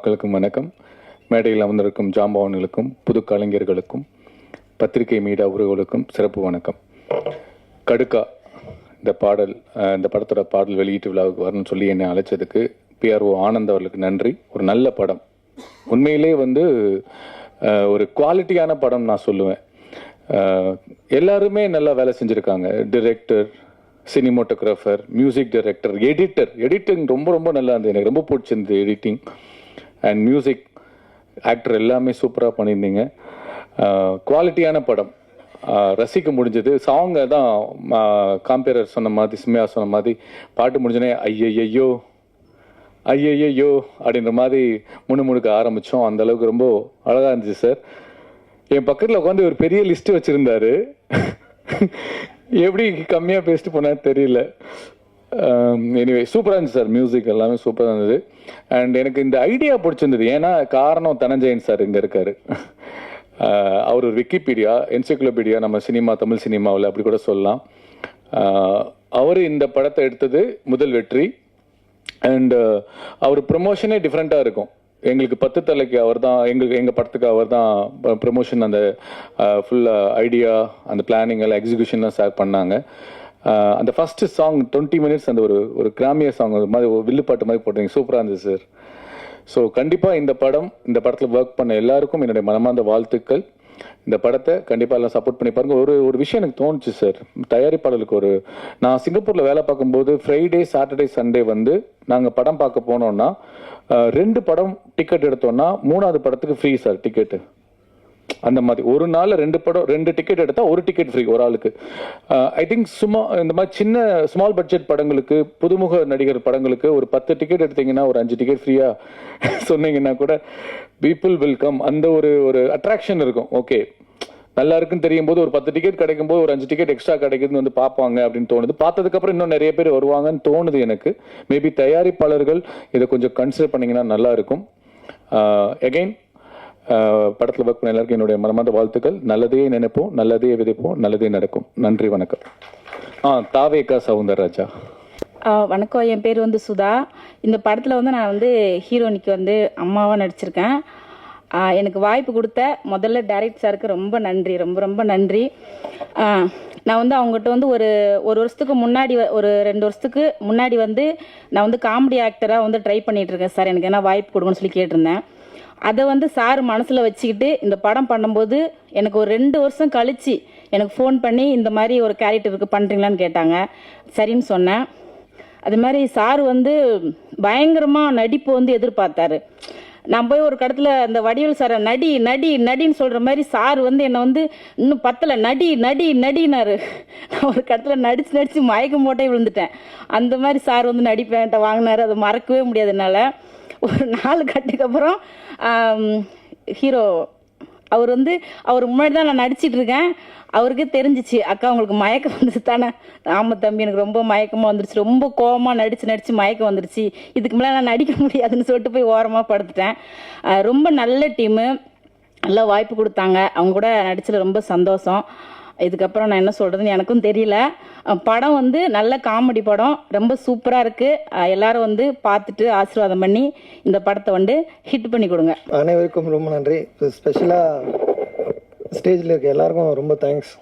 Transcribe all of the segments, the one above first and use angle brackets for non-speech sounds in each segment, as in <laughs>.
மக்களுக்கும் வணக்கம். மேடையில் அமர்ந்திருக்கும் ஜாம்பவான்களுக்கும் புது கலைஞர்களுக்கும் பத்திரிகை மீடியா உறவுகளுக்கும் சிறப்பு வணக்கம். கடுக்கா இந்த பாடல் இந்த படத்தோட பாடல் வெளியீட்டு விழாவுக்கு வரணும்னு சொல்லி என்னை அழைச்சதுக்கு பிஆர்ஓ ஆனந்த் அவர்களுக்கு நன்றி. ஒரு நல்ல படம். உண்மையிலே வந்து ஒரு குவாலிட்டியான படம் நான் சொல்லுவேன். எல்லாருமே நல்லா வேலை செஞ்சுருக்காங்க. Director cinematographer music director editor. Editing ரொம்ப ரொம்ப நல்லா இருந்தது. எனக்கு ரொம்ப பிடிச்சிருந்தது எடிட்டிங். அண்ட் மியூசிக் ஆக்டர் எல்லாமே சூப்பராக பண்ணியிருந்தீங்க. குவாலிட்டியான படம். ரசிக்க முடிஞ்சது. சாங்கை தான் காம்பேரர் சொன்ன மாதிரி சிம்மையா சொன்ன மாதிரி பாட்டு முடிஞ்சோடனே ஐயையோ ஐயையோ அப்படின்ற மாதிரி முணுமுணுக்க ஆரம்பித்தோம் அந்த அளவுக்கு ரொம்ப அழகாக இருந்துச்சு சார். என் பக்கத்தில் உட்காந்து ஒரு பெரிய லிஸ்ட் வச்சுருந்தாரு. <laughs> எப்படி கம்மியாக பேசிட்டு போனா தெரியல. Um, எனிவே சூப்பராக இருந்துச்சு சார் மியூசிக் எல்லாமே சூப்பராக இருந்தது. அண்ட் எனக்கு இந்த ஐடியா பிடிச்சிருந்தது. ஏன்னா காரணம் தனஞ்சயன் சார் இங்கே இருக்காரு. <laughs> Uh, அவர் ஒரு விக்கிபீடியா என்சைக்ளோபீடியா நம்ம சினிமா தமிழ் சினிமாவில் அப்படி கூட சொல்லலாம். Uh, அவர் இந்த படத்தை எடுத்தது முதல் வெற்றி. அண்ட் uh, அவர் ப்ரொமோஷனே டிஃப்ரெண்ட்டாக இருக்கும். எங்களுக்கு பத்து தலைக்கு அவர் தான் எங்களுக்கு எங்கள் படத்துக்கு அவர் தான் ப்ரொமோஷன் அந்த ஃபுல்லாக ஐடியா அந்த பிளானிங் எல்லாம் எக்ஸிக்யூஷன்லாம் ஸ்டார்ட் பண்ணாங்க. அந்த ஃபஸ்ட்டு சாங் டுவெண்ட்டி மினிட்ஸ் அந்த ஒரு ஒரு கிராமிய சாங் மாதிரி ஒரு வில்லுப்பாட்டு மாதிரி போட்டீங்க சூப்பராக இருந்துச்சு சார் ஸோ கண்டிப்பாக இந்த படம் இந்த படத்தில் ஒர்க் பண்ண எல்லாருக்கும் என்னுடைய மனமார்ந்த வாழ்த்துக்கள். இந்த படத்தை கண்டிப்பாக எல்லாம் சப்போர்ட் பண்ணி பாருங்க. ஒரு ஒரு விஷயம் எனக்கு தோணுச்சு சார் தயாரிப்பாளருக்கு ஒரு நான் சிங்கப்பூரில் வேலை பார்க்கும்போது ஃப்ரைடே சாட்டர்டே சண்டே வந்து நாங்கள் படம் பார்க்க போனோம்னா ரெண்டு படம் டிக்கெட் எடுத்தோம்னா மூணாவது படத்துக்கு ஃப்ரீ சார் டிக்கெட்டு அந்த மாதிரி. ஒரு நாள் ரெண்டு படம் ரெண்டு டிக்கெட் எடுத்தால் ஒரு டிக்கெட் ஃப்ரீ ஒரு ஆளுக்கு. ஐ திங்க் சும்மா இந்த மாதிரி சின்ன ஸ்மால் பட்ஜெட் படங்களுக்கு புதுமுக நடிகர் படங்களுக்கு ஒரு பத்து டிக்கெட் எடுத்தீங்கன்னா ஒரு அஞ்சு டிக்கெட் ஃப்ரீயாக <laughs> சொன்னீங்கன்னா கூட பீப்புள் வில் கம் அந்த ஒரு ஒரு அட்ராக்ஷன் இருக்கும். ஓகே நல்லா இருக்குன்னு தெரியும் போது ஒரு பத்து டிக்கெட் கிடைக்கும் போது ஒரு அஞ்சு டிக்கெட் எக்ஸ்ட்ரா கிடைக்குதுன்னு வந்து பார்ப்பாங்க அப்படின்னு தோணுது. பார்த்ததுக்கப்புறம் இன்னும் நிறைய பேர் வருவாங்கன்னு தோணுது எனக்கு. மேபி தயாரிப்பாளர்கள் இதை கொஞ்சம் கன்சிடர் பண்ணிங்கன்னா நல்லா இருக்கும். எகைன் படத்தில் ஒர்க் பண்ண எல்லாருக்கும் என்னுடைய மனமார்ந்த வாழ்த்துக்கள். நல்லதே நினைப்போம் நல்லதே விதைப்போம் நல்லதே நடக்கும். நன்றி வணக்கம். ஆ தாவேகா சவுந்தரராஜா. வணக்கம். என் பேர் வந்து சுதா. இந்த படத்தில் வந்து நான் வந்து ஹீரோனிக்கு வந்து அம்மாவாக நடிச்சிருக்கேன். எனக்கு வாய்ப்பு கொடுத்த முதல்ல டைரக்ட் சாருக்கு ரொம்ப நன்றி ரொம்ப ரொம்ப நன்றி. நான் வந்து அவங்ககிட்ட வந்து ஒரு ஒரு வருஷத்துக்கு முன்னாடி ஒரு ரெண்டு வருஷத்துக்கு முன்னாடி வந்து நான் வந்து காமெடி ஆக்டராக வந்து ட்ரை பண்ணிகிட்ருக்கேன் இருக்கேன் சார். எனக்கு என்ன வாய்ப்பு கொடுங்கன்னு சொல்லி கேட்டிருந்தேன். அதை வந்து சார் மனசில் வச்சுக்கிட்டு இந்த படம் பண்ணும்போது எனக்கு ஒரு ரெண்டு வருஷம் கழிச்சு எனக்கு ஃபோன் பண்ணி இந்த மாதிரி ஒரு கேரக்டருக்கு பண்ணுறீங்களான்னு கேட்டாங்க. சரின்னு சொன்னேன். அது மாதிரி சார் வந்து பயங்கரமாக நடிப்பு வந்து எதிர்பார்த்தாரு. நான் போய் ஒரு கடத்துல அந்த வடிவேல் சாரை நடி நடி நடின்னு சொல்கிற மாதிரி சார் வந்து என்னை வந்து இன்னும் பத்தலை நடி நடி நடினாரு நான் ஒரு கடத்துல நடிச்சு நடிச்சு மயக்கம் போட்டே விழுந்துட்டேன். அந்த மாதிரி சார் வந்து நடிப்பேன்ட்ட வாங்கினாரு. அதை மறக்கவே முடியாது என்னால். ஒரு நாலு கட்டுக்கு அப்புறம் ஹீரோ அவர் வந்து அவர் முன்னாடி தான் நான் நடிச்சிட்டு இருக்கேன். அவருக்கே தெரிஞ்சிச்சு அக்கா உங்களுக்கு மயக்கம் வந்துச்சு தானே. ஆமாம் தம்பி எனக்கு ரொம்ப மயக்கமாக வந்துருச்சு. ரொம்ப கோவமாக நடித்து நடித்து மயக்கம் வந்துருச்சு. இதுக்கு மேலே நான் நடிக்க முடியாதுன்னு சொல்லிட்டு போய் ஓரமாக படுத்துட்டேன். ரொம்ப நல்ல டீமு. நல்லா வாய்ப்பு கொடுத்தாங்க. அவங்க கூட நடிச்சதுல ரொம்ப சந்தோஷம். இதுக்கப்புறம் நான் என்ன சொல்கிறதுன்னு எனக்கும் தெரியல. படம் வந்து நல்ல காமெடி படம். ரொம்ப சூப்பராக இருக்குது எல்லாரும் வந்து பார்த்துட்டு ஆசீர்வாதம் பண்ணி இந்த படத்தை வந்து ஹிட் பண்ணி கொடுங்க. அனைவருக்கும் ரொம்ப நன்றி. ஸ்பெஷலாக ஸ்டேஜில் இருக்க எல்லாருக்கும் ரொம்ப தேங்க்ஸ்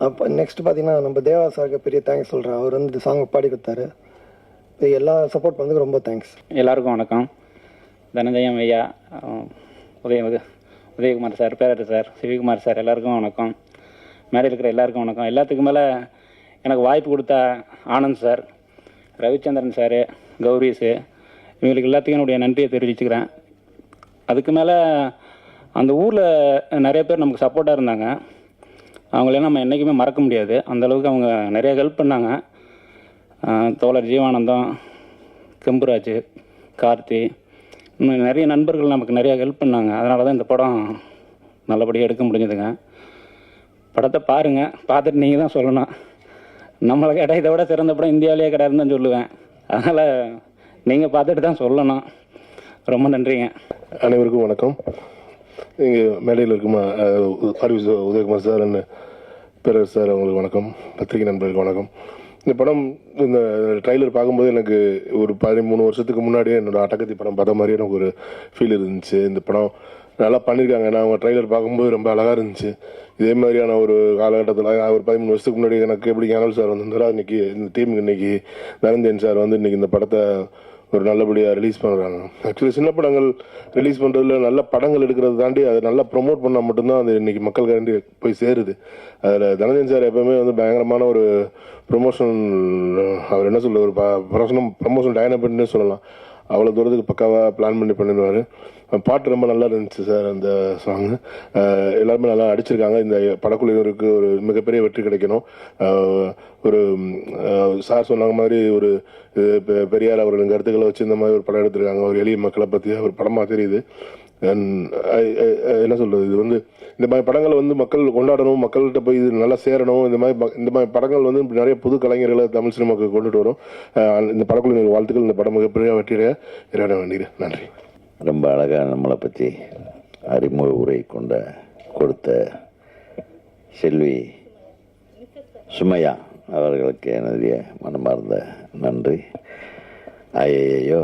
அப்போ நெக்ஸ்ட் பார்த்தீங்கன்னா நம்ம தேவா சாருக்கு பெரிய தேங்க்ஸ் சொல்கிறேன் அவர் வந்து இந்த சாங் பாடி கொடுத்தாரு. இது எல்லா சப்போர்ட் பண்ணதுக்கு ரொம்ப தேங்க்ஸ் எல்லாருக்கும் வணக்கம். தனஞ்சயம் ஐயா அஹ், உதய உத- உதயகுமார் சார் பேரர் சார் சிவகுமார் சார் எல்லாருக்கும் வணக்கம். மேலே இருக்கிற எல்லாருக்கும் வணக்கம். எல்லாத்துக்கும் மேலே எனக்கு வாய்ப்பு கொடுத்த ஆனந்த் சார் ரவிச்சந்திரன் சார் கௌரிஸு இவங்களுக்கு எல்லாத்துக்கும் என்னுடைய நன்றியை தெரிவிச்சுக்கிறேன். அதுக்கு மேலே அந்த ஊரில் நிறைய பேர் நமக்கு சப்போர்ட்டாக இருந்தாங்க. அவங்களெல்லாம் நம்ம என்றைக்குமே மறக்க முடியாது. அந்தளவுக்கு அவங்க நிறைய ஹெல்ப் பண்ணாங்க. தோழர் ஜீவானந்தம் கெம்புராஜ் கார்த்தி நிறைய நண்பர்கள் நமக்கு நிறையா ஹெல்ப் பண்ணாங்க. அதனால தான் இந்த படம் நல்லபடியாக எடுக்க முடிஞ்சதுங்க. படத்தை பாருங்கள் பார்த்துட்டு நீங்கள் தான் சொல்லணும். நம்மளை கேட்டால் இதை விட சிறந்த படம் இந்தியாவிலேயே கிடையாதுன்னு தான் சொல்லுவேன். அதனால் நீங்கள் பார்த்துட்டு தான் சொல்லணும். ரொம்ப நன்றிங்க. அனைவருக்கும் வணக்கம். இங்கே மேடையில் இருக்குமா ஆர்வி உதயகுமார் சார் பேரர் சார் அவங்களுக்கு வணக்கம். பத்திரிகை நண்பர்களுக்கு வணக்கம். இந்த படம் இந்த ட்ரைலர் பார்க்கும்போது எனக்கு ஒரு பதிமூணு வருஷத்துக்கு முன்னாடியே என்னோட அட்டகத்தி படம் பார்த்த மாதிரியே எனக்கு ஒரு ஃபீல் இருந்துச்சு. இந்த படம் நல்லா பண்ணியிருக்காங்க நான் அவங்க ட்ரைலர் பார்க்கும்போது ரொம்ப அழகாக இருந்துச்சு. இதே மாதிரியான ஒரு காலகட்டத்தில் ஒரு பதிமூணு வருஷத்துக்கு முன்னாடி எனக்கு எப்படி கேனல் சார் வந்திருந்தாரோ இன்னைக்கு இந்த டீமுக்கு இன்னைக்கு நரஞ்சன் சார் வந்து இன்னைக்கு இந்த படத்தை ஒரு நல்லபடியாக ரிலீஸ் பண்ணுறாங்க ஆக்சுவலி சின்ன படங்கள் ரிலீஸ் பண்ணுறதுல நல்ல படங்கள் எடுக்கிறத தாண்டி அதை நல்லா ப்ரொமோட் பண்ணால் மட்டும்தான் அது இன்னைக்கு மக்களுக்காண்டி போய் சேருது. அதில் தனஞ்சன் சார் எப்பவுமே வந்து பயங்கரமான ஒரு ப்ரொமோஷன் அவர் என்ன சொல்ல ஒரு ப்ரொமோஷன் ப்ரொமோஷன் டைனப்னு சொல்லலாம். அவ்வளோ தூரத்துக்கு பக்காவாக பிளான் பண்ணி பண்ணிடுவார். பாட்டு ரொம்ப நல்லா இருந்துச்சு சார் அந்த சாங் எல்லாருமே நல்லா அடிச்சிருக்காங்க இந்த படக்குழுவினருக்கு ஒரு மிகப்பெரிய வெற்றி கிடைக்கணும். ஒரு சார் சொன்னாங்க மாதிரி ஒரு பெ- பெரியார் அவர்களின் கருத்துக்களை வச்சு இந்த மாதிரி ஒரு படம் எடுத்திருக்காங்க. ஒரு எளிய மக்களை பற்றி ஒரு படமாக தெரியுது. என்ன சொல்கிறது இது வந்து இந்த மாதிரி படங்களை வந்து மக்கள் கொண்டாடணும் மக்கள்கிட்ட போய் இது நல்லா சேரணும் இந்த மாதிரி இந்த மாதிரி படங்கள் வந்து நிறைய புது கலைஞர்களை தமிழ் சினிமாவுக்கு கொண்டுட்டு வரும். இந்த படக்குள்ள வாழ்த்துக்கள் இந்த படம் மிகப்பெரிய வெற்றியடைய இறைவன வேண்டிகிறேன் நன்றி. ரொம்ப அழகாக நம்மளை பற்றி அறிமுக உரை கொண்ட கொடுத்த செல்வி சுமையா அவர்களுக்கு என்னுடைய மனமார்ந்த நன்றி. ஐயையோ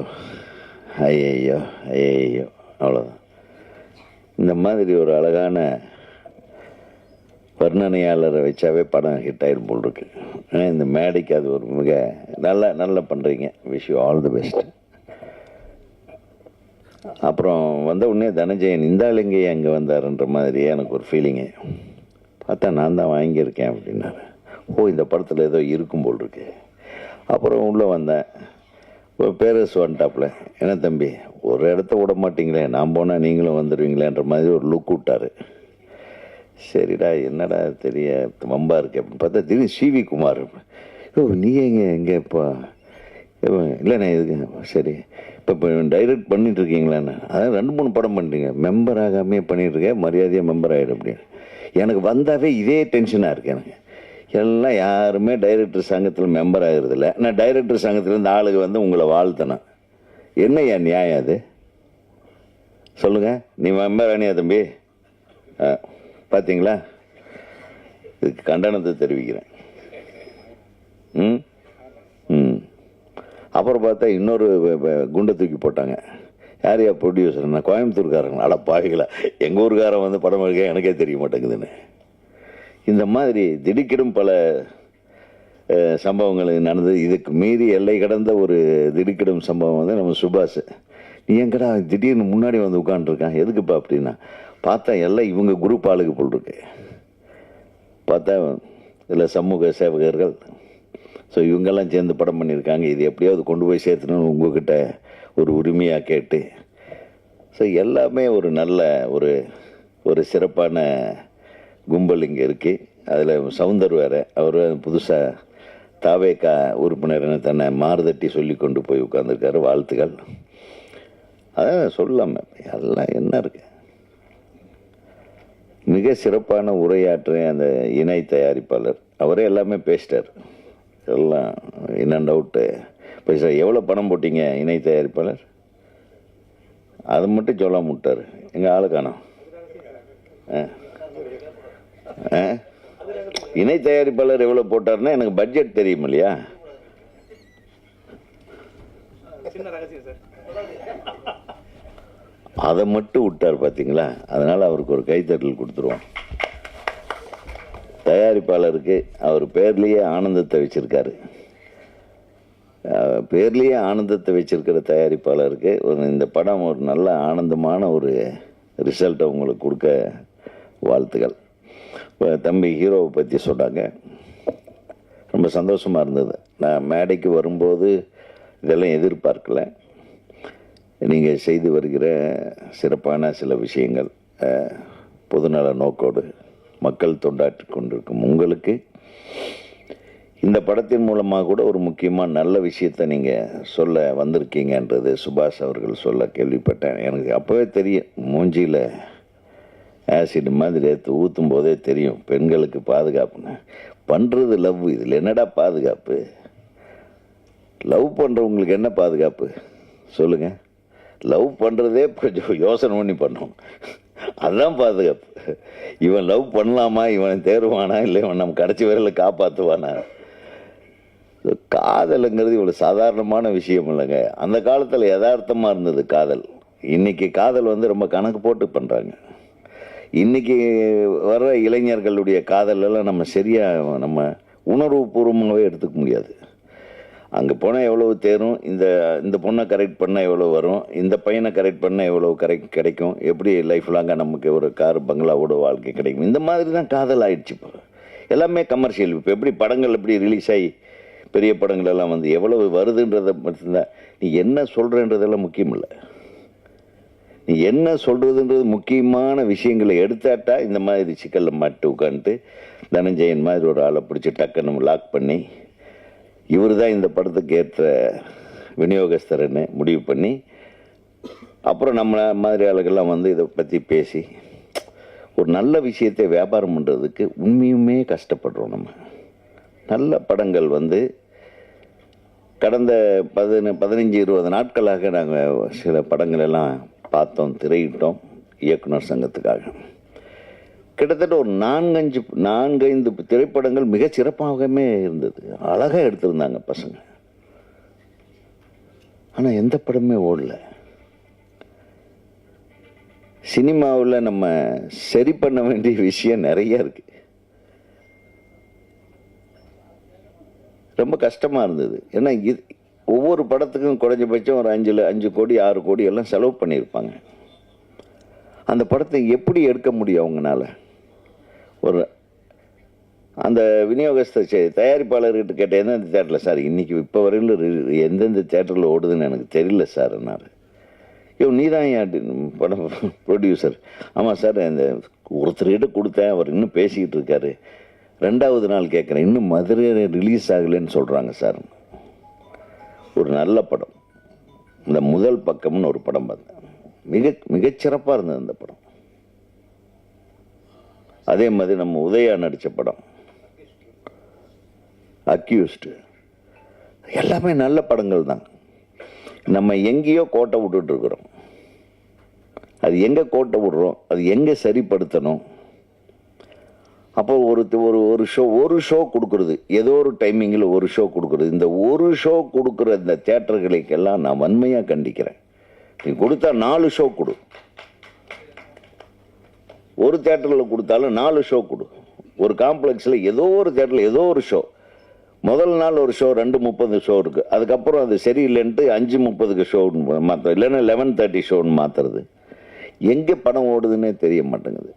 ஐயையோ ஐயையோ அவ்வளோதான் இந்த மாதிரி ஒரு அழகான வர்ணனையாளரை வச்சாவே படம் ஹிட் ஆகிடும் போல் இருக்கு. இந்த மேடைக்கு அது ஒரு மிக நல்லா நல்லா பண்ணுறீங்க wish you all the best அப்புறம் வந்த உடனே தனஞ்சயன் இந்த அங்கே வந்தாருன்ற மாதிரியே எனக்கு ஒரு ஃபீலிங்கு பார்த்தா நான் தான் வாங்கியிருக்கேன் அப்படின்னாரு. ஓ இந்த படத்தில் ஏதோ இருக்கும் போல் இருக்கு. அப்புறம் உள்ளே வந்தேன். இப்போ பேரஸ் வந்துட்டாப்புல. என்ன தம்பி ஒரு இடத்த விட மாட்டீங்களே நான் போனால் நீங்களும் வந்துடுவீங்களேன்ற மாதிரி ஒரு லுக் விட்டாரு. சரிடா என்னடா தெரிய வம்பா இருக்கு அப்படின்னு பார்த்தா திடீர்னு சிவி குமார். ஓ நீ எங்க எங்கே இப்போ? இல்லைண்ணே இதுக்கு சரி. இப்போ இப்போ டைரக்ட் பண்ணிட்டு இருக்கீங்களாண்ணே. அதான் ரெண்டு மூணு படம் பண்ணிட்டீங்க. மெம்பர் ஆகாமே பண்ணிட்டு இருக்கேன் மரியாதையாக மெம்பர் ஆகிடும் அப்படின்னு. எனக்கு வந்தாவே இதே டென்ஷனாக இருக்கு எனக்கு. எல்லாம் யாருமே டைரக்டர் சங்கத்தில் மெம்பர் ஆகிறதில்ல. நான் டைரக்டர் சங்கத்திலேருந்து ஆளுக்கு வந்து உங்களை வாழ்த்தணும். என்னய்யா நியாயம் அது? சொல்லுங்கள் நீ மெம்பர் ஆனியா தம்பி? ஆ, இதுக்கு கண்டனத்தை தெரிவிக்கிறேன். ம்? ம். அப்புறம் பார்த்தா இன்னொரு குண்டை தூக்கி போட்டாங்க. யாரையா ப்ரொடியூசர் நான் கோயம்புத்தூர்காரங்களா? அட பாவிகளா. எங்கள் ஊருக்காரன் வந்து படம் எடுக்க எனக்கே தெரிய மாட்டேங்குதுன்னு. இந்த மாதிரி திடுக்கிடும் பல சம்பவங்கள் நடந்தது இதுக்கு மீறி எல்லை கடந்த ஒரு திடுக்கிடும் சம்பவம் வந்து நம்ம சுபாஷ். நீ எங்கடா திடீர்னு முன்னாடி வந்து உட்காந்துருக்கான் எதுக்குப்பா அப்படின்னா பார்த்தா எல்லாம் இவங்க குரூப் ஆளுக்கு போல்ருக்கு பார்த்தா இதில் சமூக சேவகர்கள். ஸோ இவங்கெல்லாம் சேர்ந்து படம் பண்ணியிருக்காங்க. இது எப்படியாவது கொண்டு போய் சேர்த்துன்னு உங்ககிட்ட ஒரு உரிமையாக கேட்டு. ஸோ எல்லாமே ஒரு நல்ல ஒரு ஒரு சிறப்பான கும்பல் இங்கே இருக்குது அதில் சவுந்தர் வேறு. அவர் புதுசாக தாவேக்கா உறுப்பினர் தன்னை மாறுதட்டி சொல்லி கொண்டு போய் உட்காந்துருக்காரு வாழ்த்துக்கள். அதான் சொல்லாமல் எல்லாம் என்ன இருக்கு? மிக சிறப்பான உரையாற்றிய அந்த இணை தயாரிப்பாளர். அவரே எல்லாமே பேசிட்டார். எல்லாம் இன் அண்ட் அவுட்டு எவ்வளோ பணம் போட்டீங்க இணை தயாரிப்பாளர்? அதை மட்டும் சொல்ல முட்டார் எங்கள் ஆளு காணோம் ஆ? இணை தயாரிப்பாளர் எவ்வளோ போட்டாருன்னா எனக்கு பட்ஜெட் தெரியும் இல்லையா? அதை மட்டும் விட்டார் பார்த்தீங்களா அதனால் அவருக்கு ஒரு கைத்தட்டல் கொடுத்துருவோம். தயாரிப்பாளருக்கு அவர் பேர்லேயே ஆனந்தத்தை வச்சிருக்காரு. பேர்லேயே ஆனந்தத்தை வச்சிருக்கிற தயாரிப்பாளருக்கு ஒரு இந்த படம் ஒரு நல்ல ஆனந்தமான ஒரு ரிசல்ட்டை உங்களுக்கு கொடுக்க வாழ்த்துக்கள். இப்போ தம்பி ஹீரோவை பற்றி சொன்னாங்க ரொம்ப சந்தோஷமாக இருந்தது. நான் மேடைக்கு வரும்போது இதெல்லாம் எதிர்பார்க்கல. நீங்கள் செய்து வருகிற சிறப்பான சில விஷயங்கள் பொதுநல நோக்கோடு மக்கள் தொண்டாற்றி கொண்டிருக்கும் உங்களுக்கு. இந்த படத்தின் மூலமாக கூட ஒரு முக்கியமாக நல்ல விஷயத்தை நீங்கள் சொல்ல வந்திருக்கீங்கன்றது சுபாஷ் அவர்கள் சொல்ல கேள்விப்பட்டேன். எனக்கு அப்போவே தெரியும் மூஞ்சியில் ஆசிட் மாதிரி எடுத்து ஊற்றும் போதே தெரியும். பெண்களுக்கு பாதுகாப்புன்னு. பண்ணுறது லவ் இதில் என்னடா பாதுகாப்பு? லவ் பண்ணுறவங்களுக்கு என்ன பாதுகாப்பு? சொல்லுங்கள் லவ் பண்ணுறதே கொஞ்சம் யோசனை பண்ணி பண்ணோம். அதுதான் பாதுகாப்பு. இவன் லவ் பண்ணலாமா? இவன் தேர்வானா? இல்லை இவன் நம்ம கடைசி வரையில் காப்பாற்றுவானா காதலுங்கிறது இவ்வளோ சாதாரணமான விஷயம் இல்லைங்க. அந்த காலத்தில் யதார்த்தமாக இருந்தது காதல். இன்றைக்கி காதல் வந்து ரொம்ப கணக்கு போட்டு பண்ணுறாங்க இன்னைக்கு வர்ற இளைஞர்களுடைய காதலெல்லாம் நம்ம சரியாக நம்ம உணர்வுபூர்வமாகவே எடுத்துக்க முடியாது. அங்கே போனால் எவ்வளவு தேரும் இந்த இந்த பொண்ணை கரெக்ட் பண்ணால் எவ்வளோ வரும் இந்த பையனை கரெக்ட் பண்ணால் எவ்வளோ கரெக்ட் கிடைக்கும் எப்படி லைஃப் லாங்காக நமக்கு ஒரு கார் பங்களாவோட வாழ்க்கை கிடைக்கும். இந்த மாதிரி தான் காதல் ஆயிடுச்சு இப்போ. எல்லாமே கமர்ஷியல் இப்போ எப்படி படங்கள் எப்படி ரிலீஸ் ஆகி பெரிய படங்கள் எல்லாம் வந்து எவ்வளவு வருதுன்றதை மட்டும்தான். நீ என்ன சொல்கிறன்றதெல்லாம் முக்கியம் இல்லை. நீ என்ன சொல்கிறதுன்றது முக்கியமான விஷயங்களை எடுத்தாட்டா இந்த மாதிரி சிக்கலில் மாட்டு உட்காந்துட்டு தனஞ்சயன் மாதிரி ஒரு ஆளை பிடிச்சி டக்குன்னு லாக் பண்ணி இவர் தான் இந்த படத்துக்கு ஏற்ற விநியோகஸ்தர்னு முடிவு பண்ணி அப்புறம் நம்ம மாதிரி ஆளுகள்லாம் வந்து இதை பற்றி பேசி ஒரு நல்ல விஷயத்தை வியாபாரம் பண்ணுறதுக்கு உண்மையுமே கஷ்டப்படுறோம் நம்ம. நல்ல படங்கள் வந்து கடந்த பதின பதினஞ்சு இருபது நாட்களாக நாங்கள் சில படங்கள் எல்லாம் பார்த்தோம் திரையிட்டோம் இயக்குனர் சங்கத்துக்காக. கிட்டத்தட்ட ஒரு நான்கஞ்சு நான்கைந்து திரைப்படங்கள் மிக சிறப்பாகவே இருந்தது. அழகாக எடுத்திருந்தாங்க பசங்க. ஆனால் எந்த படமே ஓடல. சினிமாவில் நம்ம சரி பண்ண வேண்டிய விஷயம் நிறைய இருக்கு. ரொம்ப கஷ்டமாக இருந்தது. ஏன்னா இது ஒவ்வொரு படத்துக்கும் குறைஞ்சபட்சம் ஒரு அஞ்சு அஞ்சு கோடி ஆறு கோடி எல்லாம் செலவு பண்ணியிருப்பாங்க. அந்த படத்தை எப்படி எடுக்க முடியும் அவங்கனால? ஒரு அந்த விநியோகஸ்தர் தயாரிப்பாளர்கிட்ட கேட்டேன் எந்தெந்த தேட்டரில் சார் இன்றைக்கி இப்போ வரையில் எந்தெந்த தேட்டரில் ஓடுதுன்னு எனக்கு தெரியல சார் என்னாரு? ஐயோ நீ தான் என் படம் ப்ரொடியூசர் ஆமாம் சார் இந்த ஒருத்தர்கிட்ட கொடுத்தேன் அவர் இன்னும் பேசிக்கிட்டு இருக்காரு. ரெண்டாவது நாள் கேட்குறேன் இன்னும் மதுரை ரிலீஸ் ஆகலைன்னு சொல்கிறாங்க சார். ஒரு நல்ல படம். இந்த முதல் பக்கம்னு ஒரு படம் பார்த்தேன் மிக மிகச்சிறப்பாக இருந்தது அந்த படம். அதே மாதிரி நம்ம உதயா நடித்த படம். அக்யூஸ்டு. எல்லாமே நல்ல படங்கள் தான். நம்ம எங்கேயோ கோட்டை விட்டுட்டு இருக்கிறோம். அது எங்கே கோட்டை விடுறோம்? அது எங்கே சரிப்படுத்தணும்? அப்போ ஒரு ஒரு ஒரு ஷோ ஒரு ஷோ கொடுக்கறது. ஏதோ ஒரு டைமிங்கில் ஒரு ஷோ கொடுக்கறது. இந்த ஒரு ஷோ கொடுக்குற இந்த தேட்டர்களுக்கெல்லாம் நான் வன்மையாக கண்டிக்கிறேன். நீ கொடுத்தா நாலு ஷோ கொடு. ஒரு தேட்டரில் கொடுத்தாலும் நாலு ஷோ கொடு. ஒரு காம்ப்ளெக்ஸில் ஏதோ ஒரு தேட்டரில் ஏதோ ஒரு ஷோ முதல் நாள் ஒரு ஷோ ரெண்டு முப்பது ஷோ இருக்குது அதுக்கப்புறம் அது சரியில்லைன்ட்டு அஞ்சு முப்பதுக்கு ஷோ மாற்றுறது இல்லைன்னா லெவன் தேர்ட்டி ஷோன்னு மாற்றுறது எங்கே படம் ஓடுதுன்னே தெரிய மாட்டேங்குது.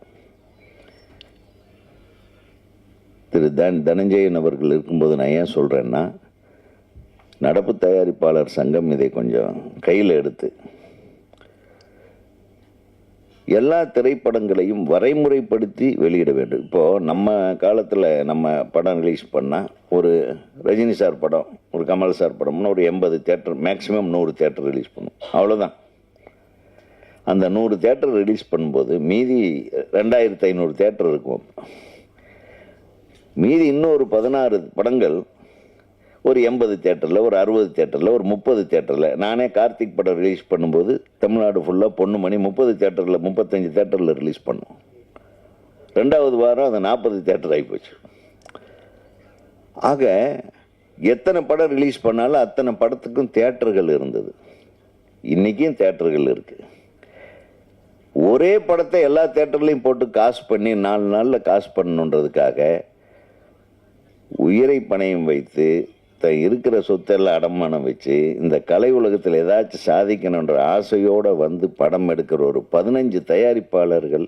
திரு தன் தனஞ்சயன் அவர்கள் இருக்கும்போது நான் ஏன் சொல்கிறேன்னா நடப்பு தயாரிப்பாளர் சங்கம் இதை கொஞ்சம் கையில் எடுத்து எல்லா திரைப்படங்களையும் வரைமுறைப்படுத்தி வெளியிட வேண்டும். இப்போ நம்ம காலத்தில் நம்ம படம் ரிலீஸ் பண்ணால் ஒரு ரஜினி சார் படம் ஒரு கமல் சார் படம்னு ஒரு எண்பது தேட்டர் மேக்ஸிமம் நூறு தேட்டர் ரிலீஸ் பண்ணும். அவ்வளோதான் அந்த நூறு தேட்டர் ரிலீஸ் பண்ணும்போது மீதி ரெண்டாயிரத்து ஐநூறு தேட்டர் இருக்கும். மீதி இன்னொரு பதினாறு படங்கள் ஒரு எண்பது தேட்டரில் ஒரு அறுபது தேட்டரில் ஒரு முப்பது தேட்டரில் நானே கார்த்திக் படம் ரிலீஸ் பண்ணும்போது தமிழ்நாடு ஃபுல்லாக பொண்ணு மணி முப்பது தேட்டரில் முப்பத்தஞ்சு தேட்டரில் ரிலீஸ் பண்ணோம். ரெண்டாவது வாரம் அது நாற்பது தேட்டர் ஆகிப்போச்சு ஆக எத்தனை படம் ரிலீஸ் பண்ணாலும் அத்தனை படத்துக்கும் தேட்டர்கள் இருந்தது. இன்றைக்கும் தேட்டர்கள் இருக்குது ஒரே படத்தை எல்லா தேட்டர்லையும் போட்டு காசு பண்ணி நாலு நாளில் காசு பண்ணணுன்றதுக்காக உயிரை பணையம் வைத்து த இருக்கிற சொத்தெல்லாம் அடமானம் வச்சு இந்த கலை உலகத்தில் ஏதாச்சும் சாதிக்கணுன்ற ஆசையோடு வந்து படம் எடுக்கிற ஒரு பதினஞ்சு தயாரிப்பாளர்கள்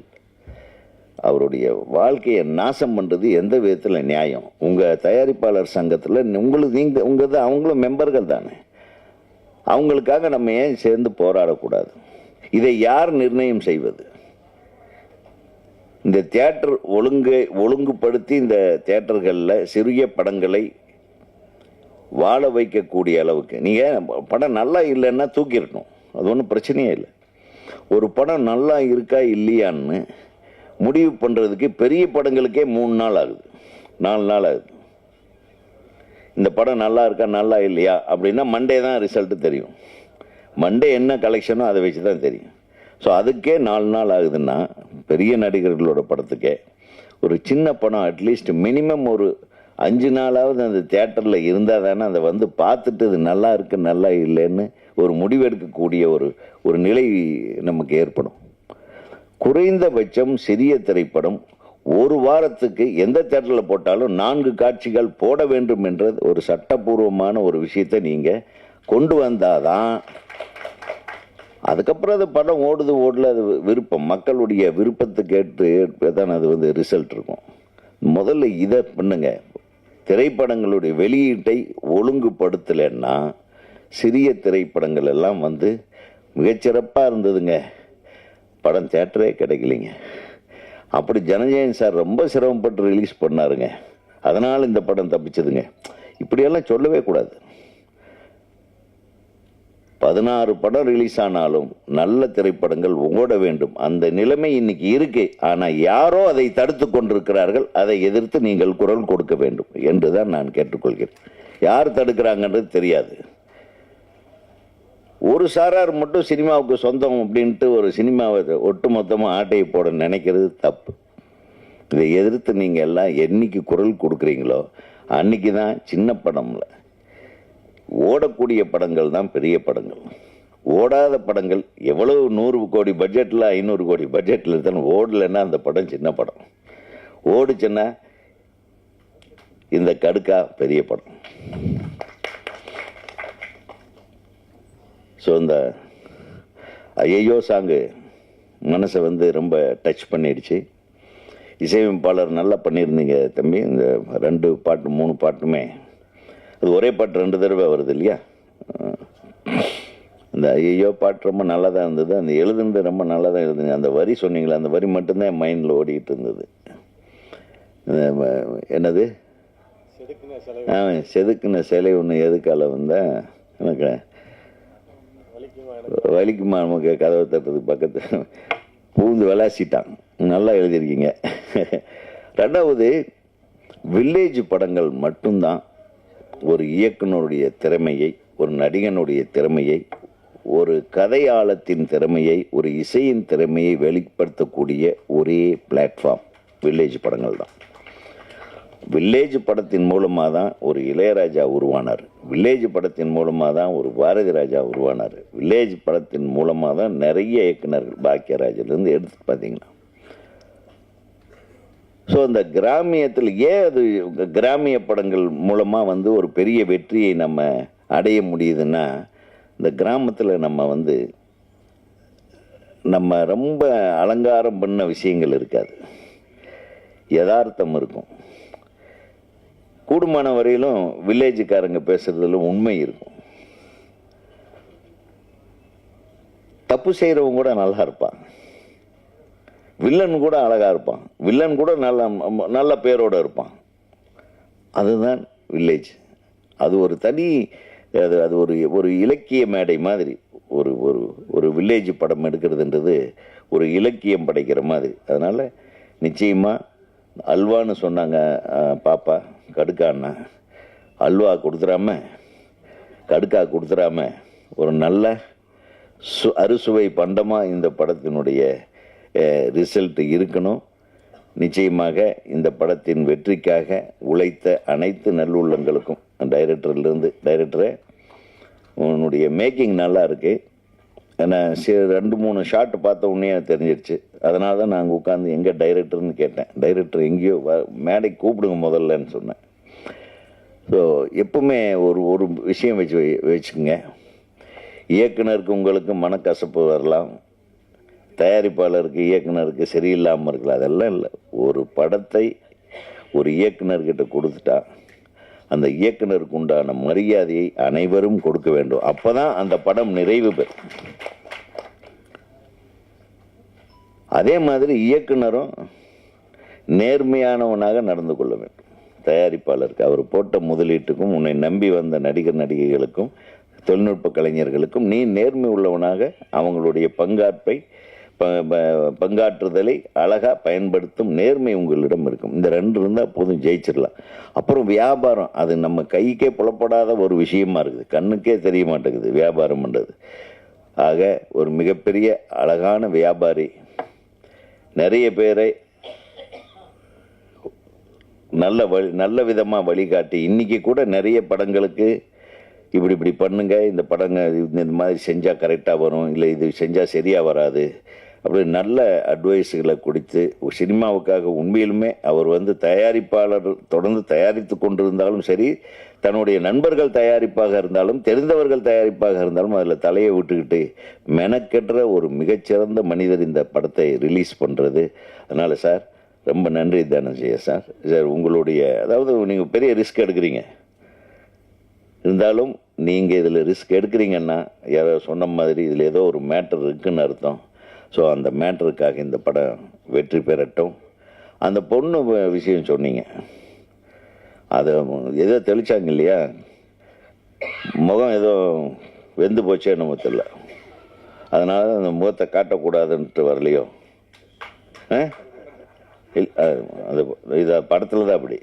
அவருடைய வாழ்க்கையை நாசம் பண்ணுறது எந்த விதத்தில் நியாயம்? உங்கள் தயாரிப்பாளர் சங்கத்தில் உங்களுக்கு நீங்கள் உங்கள் தான் அவங்களும் மெம்பர்கள் தானே. அவங்களுக்காக நம்ம ஏன் சேர்ந்து போராடக்கூடாது? இதை யார் நிர்ணயம் செய்வது? இந்த தியேட்டர் ஒழுங்கை ஒழுங்குபடுத்தி இந்த தியேட்டர்களில் சிறிய படங்களை வாழ வைக்கக்கூடிய அளவுக்கு. நீங்கள் படம் நல்லா இல்லைன்னா தூக்கிடணும். அது ஒன்றும் பிரச்சனையே இல்லை. ஒரு படம் நல்லா இருக்கா இல்லையான்னு முடிவு பண்ணுறதுக்கு பெரிய படங்களுக்கே மூணு நாள் ஆகுது. நாலு நாள் ஆகுது. இந்த படம் நல்லா இருக்கா நல்லா இல்லையா? அப்படின்னா மண்டே தான் ரிசல்ட்டு தெரியும். மண்டே என்ன கலெக்ஷனோ அதை வச்சு தான் தெரியும். ஸோ அதுக்கே நாலு நாள் ஆகுதுன்னா பெரிய நடிகர்களோட படத்துக்கே ஒரு சின்ன படம் அட்லீஸ்ட் மினிமம் ஒரு அஞ்சு நாளாவது அந்த தேட்டரில் இருந்தால் தானே அதை வந்து பார்த்துட்டு இது நல்லா இருக்கு நல்லா இல்லைன்னு ஒரு முடிவெடுக்கக்கூடிய ஒரு ஒரு நிலை நமக்கு ஏற்படும். குறைந்தபட்சம் சிறிய திரைப்படம் ஒரு வாரத்துக்கு எந்த தேட்டரில் போட்டாலும் நான்கு காட்சிகள் போட வேண்டும் என்ற ஒரு சட்டப்பூர்வமான ஒரு விஷயத்தை நீங்கள் கொண்டு வந்தாதான் அதுக்கப்புறம் அது படம் ஓடுது ஓடல அது விருப்பம். மக்களுடைய விருப்பத்தை கேட்டு தான் அது வந்து ரிசல்ட் இருக்கும். முதல்ல இதை பண்ணுங்க. திரைப்படங்களுடைய வெளியீட்டை ஒழுங்குபடுத்தலைன்னா சிறிய திரைப்படங்கள் எல்லாம் வந்து மிகச்சிறப்பாக இருந்ததுங்க. படம் தேட்டரே கிடைக்கலைங்க. அப்படி ஜனஜயன் சார் ரொம்ப சிரமப்பட்டு ரிலீஸ் பண்ணாருங்க. அதனால் இந்த படம் தப்பிச்சதுங்க. இப்படியெல்லாம் சொல்லவே கூடாது. பதினாறு படம் ரிலீஸ் ஆனாலும் நல்ல திரைப்படங்கள் ஓட வேண்டும். அந்த நிலைமை இன்னைக்கு இருக்கு. ஆனால் யாரோ அதை தடுத்து கொண்டிருக்கிறார்கள். அதை எதிர்த்து நீங்கள் குரல் கொடுக்க வேண்டும் என்றுதான் நான் கேட்டுக்கொள்கிறேன். யார் தடுக்கிறாங்கன்றது தெரியாது. ஒரு சாரார் மட்டும் சினிமாவுக்கு சொந்தம் அப்படின்ட்டு ஒரு சினிமாவை ஒட்டுமொத்தமாக ஆட்டையை போட நினைக்கிறது தப்பு. இதை எதிர்த்து நீங்கள் எல்லாம் என்னைக்கு குரல் கொடுக்குறீங்களோ அன்னைக்கு தான் சின்ன படம்ல ஓடக்கூடிய படங்கள் தான் பெரிய படங்கள். ஓடாத படங்கள் எவ்வளவு நூறு கோடி பட்ஜெட்டில் ஐநூறு கோடி பட்ஜெட்டில் இருந்தாலும் ஓடலைன்னா அந்த படம் சின்ன படம். ஓடுச்சுன்னா இந்த கடுக்கா பெரிய படம். ஸோ இந்த ஐயோ சாங்கு மனசை வந்து ரொம்ப டச் பண்ணிடுச்சு. இசையமைப்பாளர் நல்லா பண்ணியிருந்தீங்க தம்பி. இந்த ரெண்டு பாட்டு மூணு பாட்டுமே அது ஒரே பாட்டு ரெண்டு தடவை வருது இல்லையா? அந்த ஐயோ பாட்டு ரொம்ப நல்லா தான் இருந்தது. அந்த எழுதுனது ரொம்ப நல்லா தான் எழுதுங்க அந்த வரி சொன்னீங்களே அந்த வரி மட்டும்தான் என் மைண்டில் ஓடிட்டு இருந்தது. என்னது? ஆ செதுக்குன சிலை ஒன்று எதுக்கால வந்தா எனக்கு? வலிக்குமா நமக்கு கதவை தட்டுறதுக்கு பக்கத்து பூந்து விளாசிட்டான். நல்லா எழுதியிருக்கீங்க. ரெண்டாவது வில்லேஜ் படங்கள் மட்டும்தான் ஒரு இயக்குனருடைய திறமையை ஒரு நடிகனுடைய திறமையை ஒரு கதையாளத்தின் திறமையை ஒரு இசையின் திறமையை வெளிப்படுத்தக்கூடிய ஒரே பிளாட்ஃபார்ம் வில்லேஜ் படங்கள் தான். வில்லேஜ் படத்தின் மூலமாக தான் ஒரு இளையராஜா உருவானார். வில்லேஜ் படத்தின் மூலமாக தான் ஒரு பாரதி ராஜா உருவானார். வில்லேஜ் படத்தின் மூலமாக தான் நிறைய இயக்குனர்கள் பாக்கியராஜிலேருந்து எடுத்து பார்த்தீங்கன்னா ஸோ அந்த கிராமியத்தில் ஏன் அது கிராமிய படங்கள் மூலமாக வந்து ஒரு பெரிய வெற்றியை நம்ம அடைய முடியுதுன்னா இந்த கிராமத்தில் நம்ம வந்து நம்ம ரொம்ப அலங்காரம் பண்ண விஷயங்கள் இருக்காது. யதார்த்தம் இருக்கும். கூடுமான வரையிலும் வில்லேஜுக்காரங்க பேசுறதுல உண்மை இருக்கும். தப்பு செய்கிறவங்க கூட நல்லா இருப்பான் வில்லன் கூட அழகா இருப்பான். வில்லன் கூட நல்ல நல்ல பேரோட இருப்பான். அதுதான் வில்லேஜ் அது ஒரு தனி அது அது ஒரு ஒரு இலக்கிய மேடை மாதிரி. ஒரு ஒரு ஒரு வில்லேஜ் படம் எடுக்கிறதுன்றது ஒரு இலக்கியம் படைக்கிற மாதிரி. அதனால் நிச்சயமாக அல்வான்னு சொன்னாங்க பாப்பா கடுக்கான்னா அல்வா கொடுத்துடாம கடுக்கா கொடுத்துடாம ஒரு நல்ல சு அறுசுவை பண்டமாக இந்த படத்தினுடைய ரிசல்ட் இருக்கணும். நிச்சயமாக இந்த படத்தின் வெற்றிக்காக உழைத்த அனைத்து நல்லுள்ளங்களுக்கும் டைரக்டர்லேருந்து டைரக்டரை உன்னுடைய மேக்கிங் நல்லா இருக்குது ஏன்னா சி- ரெண்டு மூணு ஷாட் பார்த்த உடனே எனக்கு தெரிஞ்சிருச்சு. அதனால தான் நாங்கள் உட்காந்து எங்கே டைரக்டர்னு கேட்டேன். டைரக்டர் எங்கேயோ வ மேடை கூப்பிடுங்க முதல்லன்னு சொன்னேன். ஸோ எப்பவுமே ஒரு ஒரு விஷயம் வச்சு வை- வச்சுக்கோங்க. இயக்குனருக்கு உங்களுக்கு மனக்கசப்பு வரலாம். தயாரிப்பாளருக்கு இயக்குனருக்கு சரியில்லாமல் இருக்கல அதெல்லாம் இல்லை. ஒரு படத்தை ஒரு இயக்குனர்கிட்ட கொடுத்துட்டா அந்த இயக்குனருக்கு உண்டான மரியாதையை அனைவரும் கொடுக்க வேண்டும். அப்பதான் அந்த படம் நிறைவு பெறும். அதே மாதிரி இயக்குனரும் நேர்மையானவனாக நடந்து கொள்ள வேண்டும். தயாரிப்பாளருக்கு அவர் போட்ட முதலீட்டுக்கும் உன்னை நம்பி வந்த நடிகர் நடிகைகளுக்கும் தொழில்நுட்ப கலைஞர்களுக்கும் நீ நேர்மை உள்ளவனாக அவங்களுடைய பங்காற்பை பங்காற்றுதலை அழகாக பயன்படுத்தும் நேர்மை உங்களிடம் இருக்கும். இந்த ரெண்டு இருந்தால் போதும் ஜெயிச்சிடலாம். அப்புறம் வியாபாரம் அது நம்ம கைக்கே புலப்படாத ஒரு விஷயமா இருக்குது. கண்ணுக்கே தெரிய மாட்டேங்குது வியாபாரம் பண்ணுறது ஆக ஒரு மிகப்பெரிய அழகான வியாபாரி நிறைய பேரை நல்ல வழி நல்ல விதமாக வழிகாட்டி இன்றைக்கி கூட நிறைய படங்களுக்கு இப்படி இப்படி பண்ணுங்க இந்த படங்கள் இந்த இந்த மாதிரி செஞ்சால் கரெக்டாக வரும் இல்லை இது செஞ்சால் சரியாக வராது அப்படி நல்ல அட்வைஸுகளை கொடுத்து சினிமாவுக்காக உண்மையிலுமே அவர் வந்து தயாரிப்பாளர் தொடர்ந்து தயாரித்து கொண்டிருந்தாலும் சரி தன்னுடைய நண்பர்கள் தயாரிப்பாக இருந்தாலும் தெரிந்தவர்கள் தயாரிப்பாக இருந்தாலும் அதில் தலையை விட்டுக்கிட்டு மெனக்கெட்டுற ஒரு மிகச்சிறந்த மனிதர் இந்த படத்தை ரிலீஸ் பண்ணுறது அதனால் சார் ரொம்ப நன்றி தனஞ்சய சார். சார் உங்களுடைய அதாவது நீங்கள் பெரிய ரிஸ்க் எடுக்கிறீங்க. இருந்தாலும் நீங்கள் இதில் ரிஸ்க் எடுக்கிறீங்கன்னா யாரோ சொன்ன மாதிரி இதில் ஏதோ ஒரு மேட்டர் இருக்குதுன்னு அர்த்தம். ஸோ அந்த மேட்டருக்காக இந்த படம் வெற்றி பெறட்டும். அந்த பொண்ணு விஷயம் சொன்னீங்க. அதை ஏதோ தெளிச்சாங்க இல்லையா? முகம் ஏதோ வெந்து போச்சே நம்ம தெரியல. அதனால அந்த முகத்தை காட்டக்கூடாதுன்ட்டு வரலையோ? ஆ? இல்- அது இதை படத்தில் தான் அப்படி.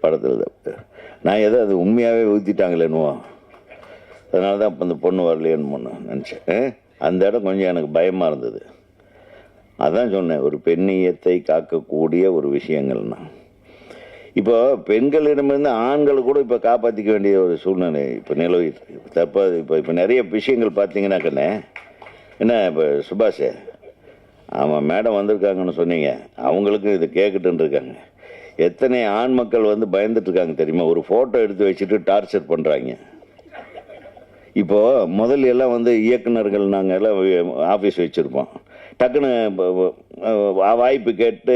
படத்தில் தான் நான் ஏதோ அது உண்மையாகவே ஊற்றிட்டாங்களேன்னுவோம் அதனால தான் இப்போ இந்த பொண்ணு வரலையேன்னு நினச்சேன். அந்த இடம் கொஞ்சம் எனக்கு பயமாக இருந்தது. அதான் சொன்னேன் ஒரு பெண்ணியத்தை காக்கக்கூடிய ஒரு விஷயங்கள்னா. இப்போ பெண்களிடமிருந்து ஆண்களை கூட இப்போ காப்பாற்றிக்க வேண்டிய ஒரு சூழ்நிலை இப்போ நிலவிட்டு இருக்கு. தப்பா இப்போ இப்போ நிறைய விஷயங்கள் பார்த்தீங்கன்னாக்கண்ணே என்ன இப்போ சுபாஷே ஆமாம் மேடம் வந்திருக்காங்கன்னு சொன்னீங்க. அவங்களுக்கும் இது கேட்கட்டுன்னு இருக்காங்க. எத்தனை ஆண் மக்கள் வந்து பயந்துட்டு இருக்காங்க தெரியுமா? ஒரு ஃபோட்டோ எடுத்து வச்சுட்டு டார்ச்சர் பண்ணுறாங்க இப்போ முதல்ல எல்லாம் வந்து இயக்குனர்கள் நாங்கள் எல்லாம் ஆஃபீஸ் வச்சுருப்போம். டக்குன்னு வாய்ப்பு கேட்டு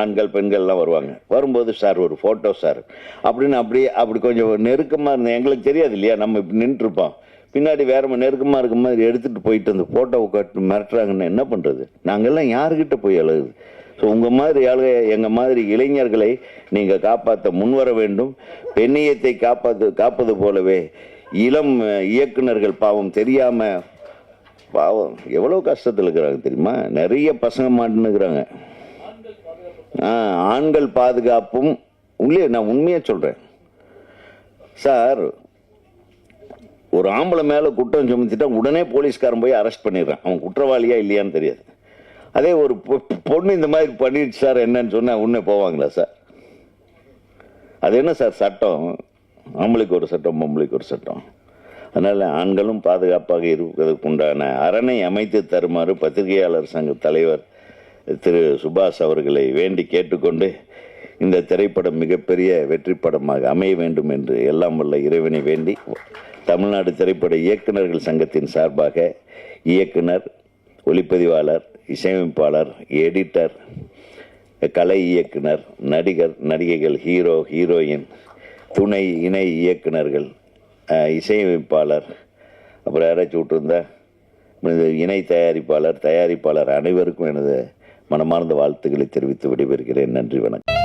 ஆண்கள் பெண்கள்லாம் வருவாங்க. வரும்போது சார் ஒரு ஃபோட்டோ சார். அப்படின்னு அப்படி அப்படி கொஞ்சம் நெருக்கமாக இருந்தேன் எங்களுக்கு தெரியாது இல்லையா? நம்ம இப்படி நின்றுருப்போம். பின்னாடி வேற நெருக்கமாக இருக்க மாதிரி எடுத்துகிட்டு போயிட்டு அந்த ஃபோட்டோவை கட்டு மிரட்டுறாங்கன்னு என்ன பண்ணுறது நாங்கள்லாம் யாருக்கிட்ட போய் அழுகுது? ஸோ உங்கள் மாதிரி ஆளுக எங்கள் மாதிரி இளைஞர்களை நீங்கள் காப்பாற்ற முன்வர வேண்டும். பெண்ணியத்தை காப்பாற்று காப்பது போலவே இளம் இயக்குநர்கள் இயக்குனர்கள் பாவம் தெரியாமல் பாவம் எவ்வளோ கஷ்டத்தில் இருக்கிறாங்க தெரியுமா? நிறைய பசங்க மாட்டுனுக்குறாங்க ஆ ஆண்கள் பாதுகாப்பும் உங்களே நான் உண்மையாக சொல்கிறேன் சார் ஒரு ஆம்பளை மேலே குற்றம் சுமத்திட்டா உடனே போலீஸ்காரன் போய் அரெஸ்ட் பண்ணிடுறான். அவன் குற்றவாளியா இல்லையான்னு தெரியாது. அதே ஒரு பொ- பொண்ணு இந்த மாதிரி பண்ணிடுச்சு சார் என்னன்னு சொன்னா உடனே போவாங்களா சார்? அது என்ன சார் சட்டம்? ஆம்பளைக்கு ஒரு சட்டம் பொம்பளைக்கு ஒரு சட்டம். அதனால் ஆண்களும் பாதுகாப்பாக இருப்பதற்கு உண்டான அரணை அமைத்து தருமாறு பத்திரிகையாளர் சங்க தலைவர் திரு சுபாஷ் அவர்களை வேண்டி கேட்டுக்கொண்டு இந்த திரைப்படம் மிகப்பெரிய வெற்றி படமாக அமைய வேண்டும் என்று எல்லாம் வல்ல இறைவனை வேண்டி தமிழ்நாடு திரைப்பட இயக்குநர்கள் சங்கத்தின் சார்பாக இயக்குனர் ஒளிப்பதிவாளர் இசையமைப்பாளர் எடிட்டர் கலை இயக்குனர் நடிகர் நடிகைகள் ஹீரோ ஹீரோயின் துணை இணை இயக்குனர்கள் இசையமைப்பாளர் அப்புறம் யாராச்சும் விட்டுருந்தா இணை தயாரிப்பாளர் தயாரிப்பாளர் அனைவருக்கும் எனது மனமார்ந்த வாழ்த்துக்களை தெரிவித்து விடைபெறுகிறேன். நன்றி வணக்கம்.